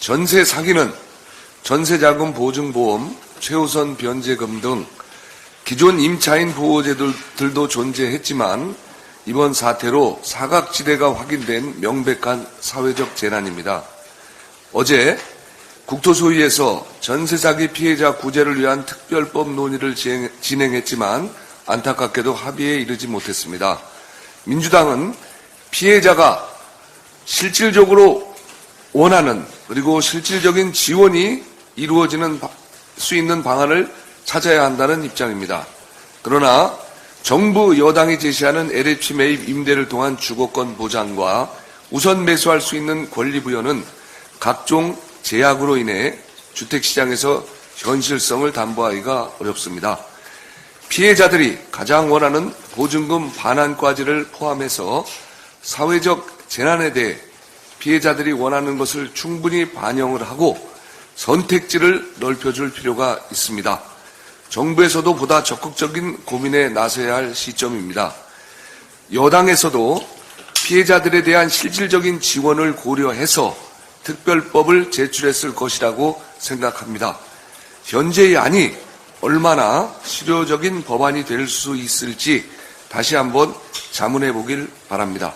전세 사기는 전세자금 보증보험, 최우선 변제금 등 기존 임차인 보호제도들도 존재했지만 이번 사태로 사각지대가 확인된 명백한 사회적 재난입니다. 어제 국토소위에서 전세 사기 피해자 구제를 위한 특별법 논의를 진행- 진행했지만 안타깝게도 합의에 이르지 못했습니다. 민주당은 피해자가 실질적으로 원하는 그리고 실질적인 지원이 이루어지는 바- 수 있는 방안을 찾아야 한다는 입장입니다. 그러나 정부 여당이 제시하는 LH 매입 임대를 통한 주거권 보장과 우선 매수할 수 있는 권리 부여는 각종 제약으로 인해 주택시장에서 현실성을 담보하기가 어렵습니다. 피해자들이 가장 원하는 보증금 반환까지를 포함해서 사회적 재난에 대해 피해자들이 원하는 것을 충분히 반영을 하고 선택지를 넓혀줄 필요가 있습니다. 정부에서도 보다 적극적인 고민에 나서야 할 시점입니다. 여당에서도 피해자들에 대한 실질적인 지원을 고려해서 특별법을 제출했을 것이라고 생각합니다. 현재의 안이 얼마나 실효적인 법안이 될 수 있을지 다시 한번 자문해 보길 바랍니다.